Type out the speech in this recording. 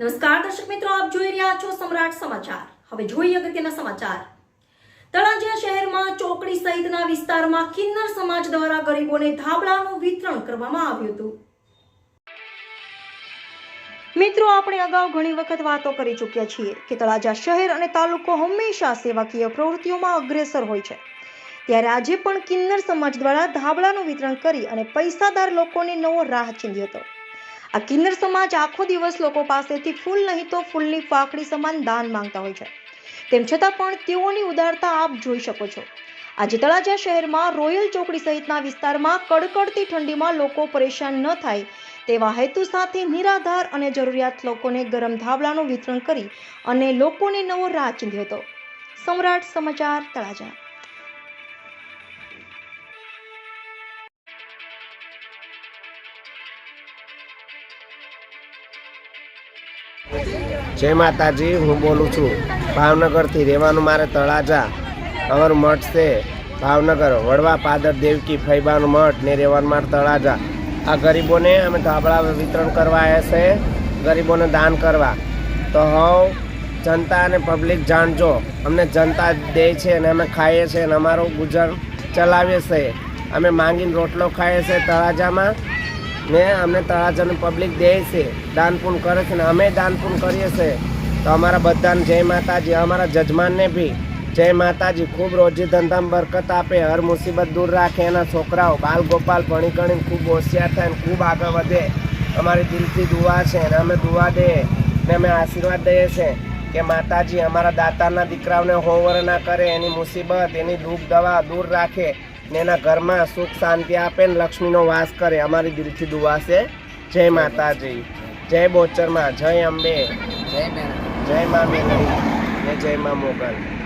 નમસ્કાર, દર્શક મિત્રો, આપ જોઈ રહ્યા છો સમ્રાટ સમાચાર. હવે જોઈએ અગત્યના સમાચાર. તળાજા શહેરમાં ચોકડી સહિતના વિસ્તારમાં કિન્નર સમાજ દ્વારા ગરીબોને ધાબળાનું વિતરણ કરવામાં આવ્યું હતું. મિત્રો, આપણે અગાઉ ઘણી વખત વાતો કરી ચૂક્યા છીએ કે તળાજા શહેર અને તાલુકો હંમેશા સેવાકીય પ્રવૃત્તિઓમાં અગ્રેસર હોય છે. ત્યારે આજે પણ કિન્નર સમાજ દ્વારા ધાબળાનું વિતરણ કરી અને પૈસાદાર લોકોને નવો રાહ ચીંધ્યો હતો. આ કિન્નર સમાજ આખો દિવસ લોકો પાસેથી ફૂલ નહીં તો ફૂલની પાખડી સમાન દાન માંગતા હોય છે. તેમ છતાં પણ તેઓની ઉદારતા આપ જોઈ શકો છો. આજે તળાજા શહેરમાં રોયલ ચોકડી સહિતના વિસ્તારમાં કડકડતી ઠંડીમાં લોકો પરેશાન ન થાય તેવા હેતુ સાથે નિરાધાર અને જરૂરિયાત લોકોને ગરમ ધાબળાનું વિતરણ કરી અને લોકોને નવો રાહ ચીંધ્યો હતો. સમ્રાટ સમાચાર તળાજા. જય માતાજી, હું બોલું છું. ભાવનગરથી રહેવાનું મારે તળાજા. અમારું મઠ છે ભાવનગર. વડવા પાદર દેવકી ફૈબાનું મઠ ને રહેવાનું મારે તળાજા. આ ગરીબોને અમે ધાબળા વિતરણ કરવા આવ્યા છે. ગરીબોને દાન કરવા. તો હવ, જનતા અને પબ્લિક જાણજો. અમને જનતા દે છે અને અમે ખાઈએ છીએ અને અમારું ગુજરાન ચલાવીએ છીએ અમે માંગીને રોટલો ખાઈએ છીએ તળાજામાં. ને અમને તળાજાનું પબ્લિક દે છે, દાન પૂન કરે છે ને અમે દાન પૂન કરીએ છીએ. તો અમારા બધાને જય માતાજી, અમારા જજમાનને બી જય માતાજી, ખૂબ રોજી ધંધામાં બરકત આપે, હર મુસીબત દૂર રાખે. એના છોકરાઓ બાલ ગોપાલ ભણી ગણીને ખૂબ હોશિયાર થાય ને ખૂબ આગળ વધે. અમારી દિલથી દુઆ છે ને અમે દુઆ દઈએ ને અમે આશીર્વાદ દઈએ છીએ કે માતાજી અમારા દાતાના દીકરાઓને હોવર ના કરે, એની મુસીબત, એની દુઃખ દવા દૂર રાખે. ને એના ઘરમાં સુખ શાંતિ આપે ને લક્ષ્મીનો વાસ કરે. અમારી દિલથી દુઆ છે. જય માતાજી. જય બોચરમાં. જય અંબે. જય મા મેઘડી ને જય મા મોગલ.